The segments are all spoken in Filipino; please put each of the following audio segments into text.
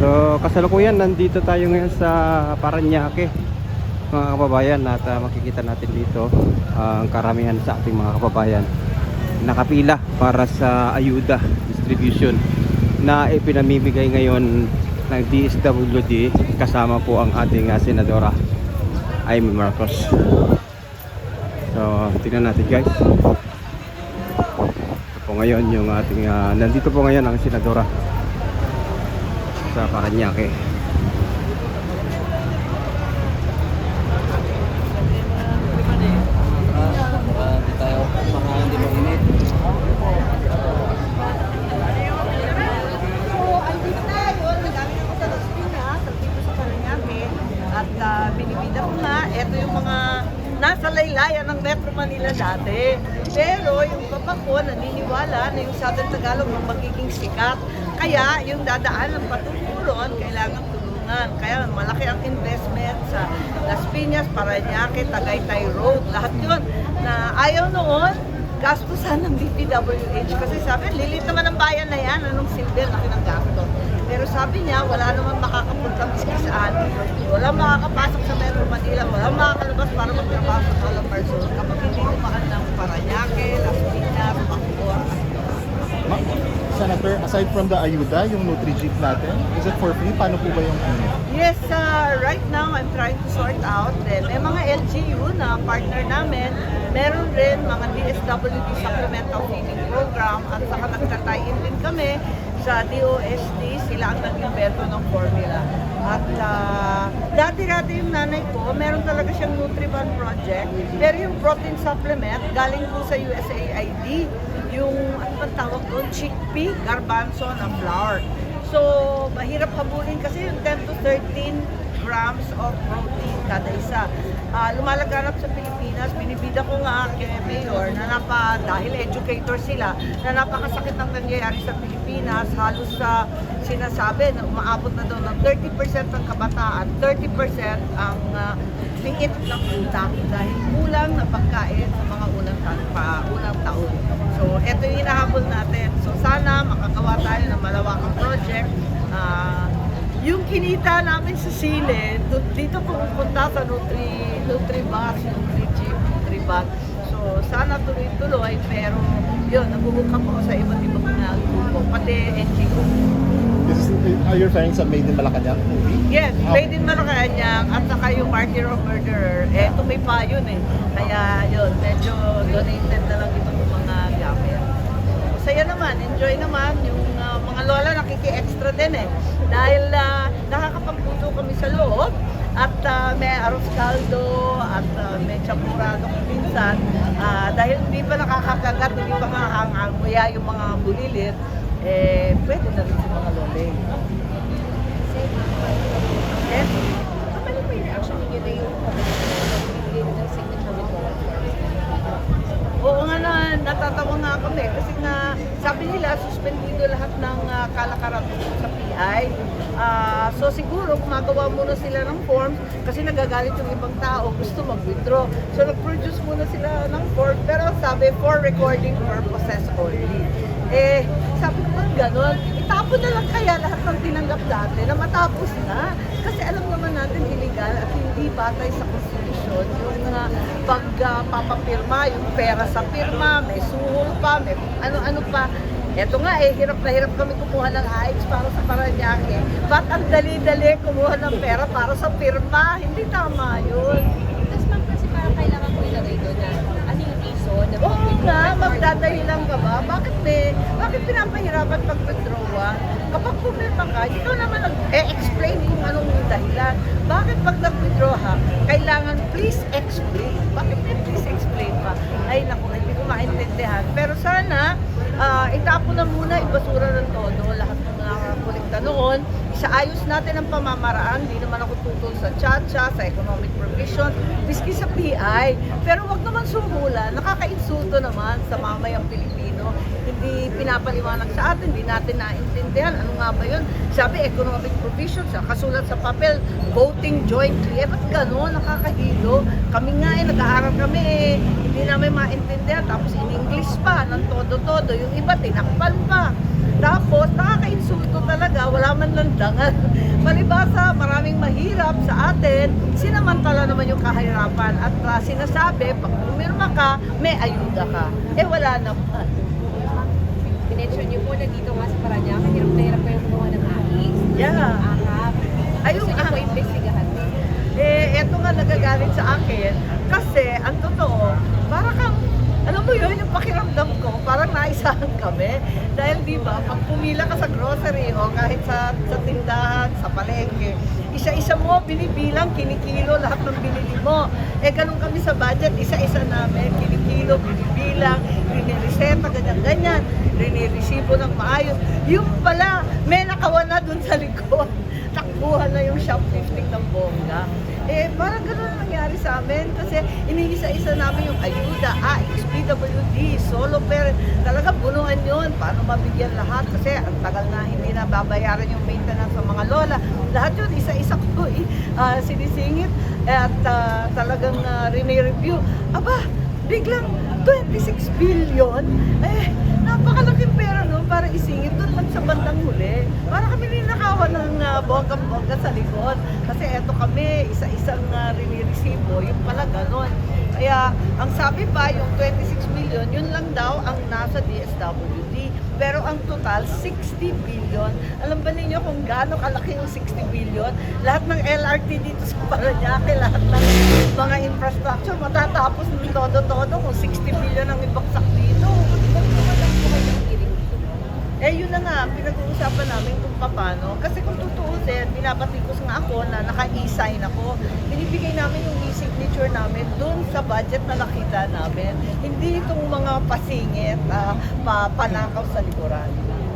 So, kasalukuyan, nandito tayo ngayon sa Paranaque mga kababayan at ah, makikita natin dito ah, ang karamihan sa ating mga kababayan nakapila para sa ayuda distribution na ipinamimigay ngayon ng DSWD kasama po ang ating ah, senadora Amy Marcos. So tingnan natin guys. Ito po ngayon yung ating ah, nandito po ngayon ang senadora sa Paranaque ah, binibida ko nga, ito yung mga nasa laylayan ng Metro Manila dati. Pero yung papa ko naniniwala na yung Southern Tagalog ang magiging sikat. Kaya yung dadaan ng patuturon, kailangan tulungan. Kaya malaki ang investment sa Las Piñas, Paranaque, Tagaytay Road. Lahat yun na ayaw noon, gastusan ng DPWH kasi sabi, lilit naman ang bayan na yan, anong silbi, laki ng gasto. Pero sabi niya, wala naman makakapunta miski saan. Wala makakapasok sa Metro Manila, wala makakalabas para magtrabaho sa Calabarzon kapag hindi kumaan ng Paranaque, Las Piñas, Bacoor. Ma- Senator, aside from the ayuda, yung Nutri-Jeep natin, is it for free? Paano po ba yung ano? Yes, uh, right now I'm trying to sort out din. May mga LGU na partner namin. Meron rin mga DSWD Supplemental Feeding Program at saka nagtatayin din kami sa DOST. Sila ang nag-invento ng formula. At uh, dati-dati yung nanay ko, meron talaga siyang Nutriban project. Pero yung protein supplement, galing po sa USAID. Yung, tawag doon? Chickpea, garbanzo na flour. So, mahirap habulin kasi yung 10 to 13 grams of protein kada isa. Ah, lumalaganap sa Pilipinas, binibida ko nga kay Mayor na napa, dahil educator sila, na napakasakit ang nangyayari sa Pilipinas, halos sa sinasabi na umaabot na daw ng 30% ng kabataan, 30% ang uh, liit ng utak dahil kulang na pagkain sa mga unang, pa, unang taon. So, ito yung hinahabol natin. So, sana makagawa tayo ng malawakang project. Ah, yung kinita namin sa sile, dito pupunta sa Nutri, Nutribus, Nutri-Jeep, Nutribus. So, sana tuloy-tuloy, pero yun, nabubuka po sa iba't ibang mga grupo, pati NGO. Are you referring sa Made in Malacanang movie? Yes, Ah. made in Malacanang at saka yung Martyr of Murderer, eh, tumipa yun eh. Kaya yun, medyo donated na lang itong mga gamit. Saya naman, enjoy naman. Yung ah, mga lola nakiki-extra din eh. Dahil uh, nakakapagputo kami sa loob at ah, may arroz caldo at ah, may champurado kung minsan. Ah, dahil hindi pa nakakakagat, hindi pa nakakanguya yung mga bulilit, eh, pwede na rin sa mga lole. Yes? Ano po yung reaction ninyo na yung bigay ng signature withdrawal Oo nga na, natatawa nga kami kasi nga sabi nila suspendido lahat ng ah, kalakaran sa PI. Ah, so siguro gumagawa muna sila ng form kasi nagagalit yung ibang tao gusto mag-withdraw. So nag-produce muna sila ng form pero sabi for recording purposes only. Eh, sabi ko ba't ganon? Itapon na lang kaya lahat ng tinanggap dati na matapos na. Kasi alam naman natin illegal at hindi batay sa konstitusyon yung uh, pagpapapirma, yung pera sa pirma, may suhol pa, may ano-ano pa. Eto nga eh, hirap na hirap kami kumuha ng AX para sa Paranaque. Ba't ang dali-dali kumuha ng pera para sa pirma? Hindi tama yun. Tapos ma'am, kasi parang kailangan ko ilagay doon na ano yung reason na Oo nga, magdadahilan ka ba? Bakit eh? Bakit pinapahirapan pag-withdrawan? Kapag pumirma ka, ikaw naman nag-explain kung anong yung dahilan. Bakit pag nag-withdraw ha, kailangan please explain. Bakit may please explain pa? Ay naku, hindi ko maintindihan. Pero sana, ah, itapon na muna, ibasura ng todo, lahat ng nakakulikta noon. Isaayos natin ang pamamaraan. Hindi naman ako tutol sa chacha, sa economic provision, miski sa PI. Pero wag naman sumula, nakakainsulto naman sa mamayang Pilipino. Hindi pinapaliwanag sa atin, hindi natin naintindihan. Ano nga ba yun? Sabi, economic provision, sa kasulat sa papel, voting jointly. Eh, ba't gano'n? Nakakahilo. Kami nga eh, nag-aaral kami eh. Hindi namin maintindihan. Tapos in English pa, ng todo-todo. Yung iba, tinakpan pa. Tapos, nakaka-insulto talaga, wala man lang dangal. Palibasa, maraming mahirap sa atin, sinamantala naman yung kahirapan. At ah, sinasabi, pag pumirma ka, may ayuda ka. Eh, wala naman. Pinensyon niyo po na dito nga sa Paranaque, hirap na hirap kayong gumawa ng ahig. Yeah. Ahap. Ayun, Gusto niyo po ah. investigahan. Eh, eto nga nagagalit sa akin kasi ang totoo, para kang, alam mo yun, yung pakiramdam ko, parang naisahan kami. Dahil di ba, pag pumila ka sa grocery o kahit sa, sa tindahan, sa palengke, isa-isa mo, binibilang, kinikilo lahat ng binili mo. Eh, ganun kami sa budget, isa-isa namin, kinikilo, binibilang, rinireseta, ganyan-ganyan, riniresibo ng maayos. Yung pala, may nakawan na dun sa likod takbuhan na yung shoplifting ng bongga. Eh, parang ganun ang nangyari sa amin kasi iniisa-isa namin yung ayuda, ah, XPWD, solo parent. Talaga bunuan yun. Para mabigyan lahat? Kasi ang tagal na hindi na babayaran yung maintenance ng mga lola. Lahat yun, isa-isa ko eh, ah, sinisingit. At ah, talagang uh, review Aba, biglang 26 billion? Eh, napakalaking pera no para isingit doon lang sa bandang huli. Para kami ninakawan ng uh, bonggang-bongga sa likod. Kasi eto kami, isa-isang uh, riniresibo, yung pala ganon. Kaya ang sabi pa, yung 26 million, yun lang daw ang nasa DSWD. Pero ang total, 60 billion. Alam ba ninyo kung gaano kalaki yung 60 billion? Lahat ng LRT dito sa Paranaque, lahat ng mga infrastructure, matatapos ng todo-todo kung 60 billion ang ibaksak dito. Eh, yun na nga, pinag-uusapan namin kung paano. Kasi kung tutuusin, binabatikos nga ako na naka-e-sign ako. Binibigay namin yung e-signature namin dun sa budget na nakita namin. Hindi itong mga pasingit, ah, pa, panakaw sa likuran.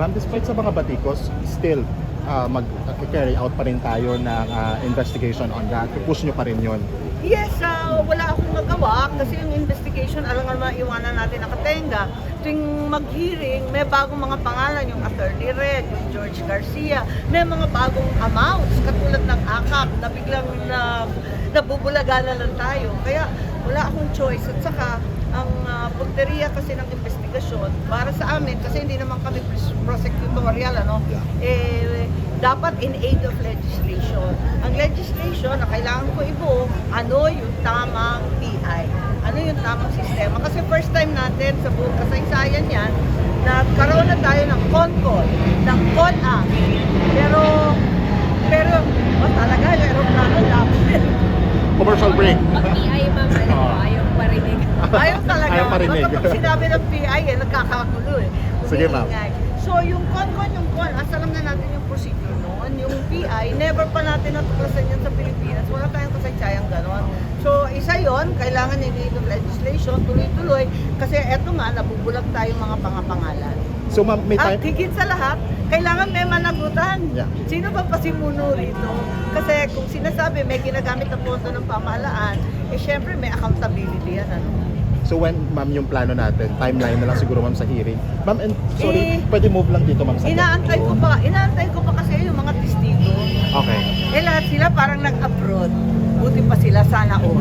Ma'am, despite sa mga batikos, still uh, mag-carry out pa rin tayo ng ah, investigation on that. Push nyo pa rin yun. Yes, ah, wala akong nagawa kasi yung investigation, alam nga naman, iwanan natin nakatenga. Tuwing mag-hearing, may bagong mga pangalan, yung Attorney Red, yung George Garcia, may mga bagong amounts, katulad ng AKAP, na biglang na, nabubulaga na lang tayo. Kaya wala akong choice. At saka, ang uh, punteriya kasi ng investigasyon, para sa amin, kasi hindi naman kami pros- prosecutorial, ano, eh, dapat in aid of legislation. Ang legislation na kailangan ko ibuo, ano yung tamang PI? Ano yung tamang sistema? Kasi first time natin sa buong kasaysayan yan, nagkaroon na tayo ng CONCOL, ng. Pero, pero, oh, talaga, yung aeroplano dapat. Commercial break. Pag PI, ma'am, ano, Ah. ayaw parinig. Ayaw parinig. Basta pag sinabi ng PI, eh, nagkakagulo eh. Sige, ma'am. Umiingay. So, yung con-con, yung con, asa alam na natin yung procedure noon. Yung PI, never pa natin natuklasan yan sa Pilipinas. Wala tayong kasaysayang ganon. So, isa yon kailangan ng of legislation, tuloy-tuloy. Kasi eto nga, nabubulag tayo mga pangapangalan. So ma'am, may At time... higit sa lahat, kailangan may managutan. Yeah. Sino ba pasimuno rito? Kasi kung sinasabi may ginagamit ang pondo ng pamahalaan, eh syempre may accountability yan. Ano? So when, ma'am, yung plano natin, timeline na lang siguro, ma'am, sa hearing. Ma'am, and sorry, Eh, pwede move lang dito, ma'am. sa- Inaantay ko pa, inaantay ko pa kasi yung mga testigo. Okay. Eh lahat sila parang nag-abroad. Buti pa sila sana all.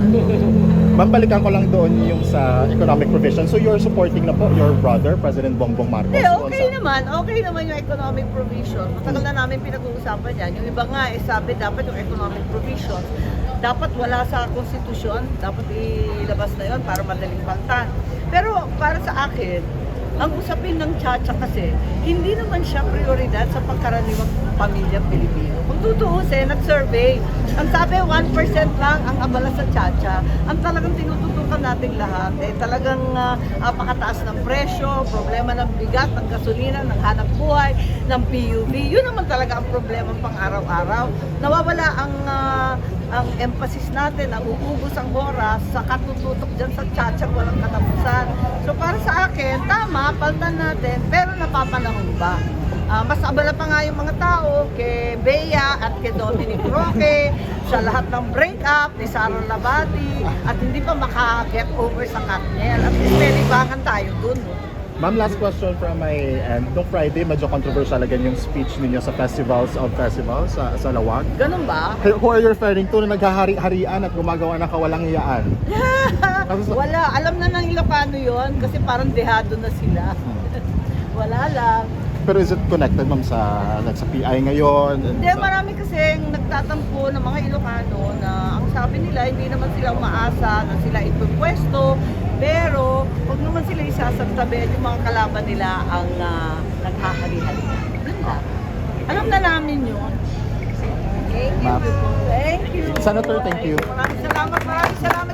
Ma'am, balikan ko lang doon yung sa economic provision. So you're supporting na po your brother, President Bongbong Marcos. Eh, doon okay sa- naman. Okay naman yung economic provision. Matagal na namin pinag-uusapan yan. Yung iba nga, eh, sabi dapat yung economic provision, dapat wala sa konstitusyon, dapat ilabas na yon para madaling baltan. Pero para sa akin, ang usapin ng Chacha kasi, hindi naman siya prioridad sa pangkaraniwang pamilya Pilipino. Kung tutuusin, nag-survey, ang sabi 1% lang ang abala sa Chacha. Ang talagang tinututukan nating lahat, eh, talagang ah, napakataas ng presyo, problema ng bigat, ng gasolina, ng hanap buhay, ng PUV. Yun naman talaga ang problema pang araw-araw. Nawawala ang ah, ang emphasis natin, ang uubos ang oras sa katututok dyan sa tsatsang walang katapusan. So para sa akin, tama, paltan natin, pero napapanahon ba? Ah, mas abala pa nga yung mga tao kay Bea at kay Dominic Roque sa lahat ng breakup ni Sarah Labati at hindi pa maka-get over sa Katniel. At least may libangan tayo dun. no? Ma'am, last question from my end. Noong Friday, medyo controversial again yung speech ninyo sa Festivals of Festivals sa, sa Lawag. Ganun ba? Who are you referring to na naghahari-harian at gumagawa ng kawalang hiyaan? Wala, alam na ng Ilocano yon kasi parang dehado na sila. Wala lang. Pero is it connected ma'am sa like sa PI ngayon? Hindi, sa- marami kasing nagtatampo ng mga Ilocano na ang sabi nila, hindi naman sila umaasa na sila ipupwesto, pero huwag naman sila isasantabi yung mga kalaban nila ang uh, naghahari-hari. Yun lang. Alam na namin yun. Thank you. Thank you. Senator, thank you. Maraming salamat, maraming salamat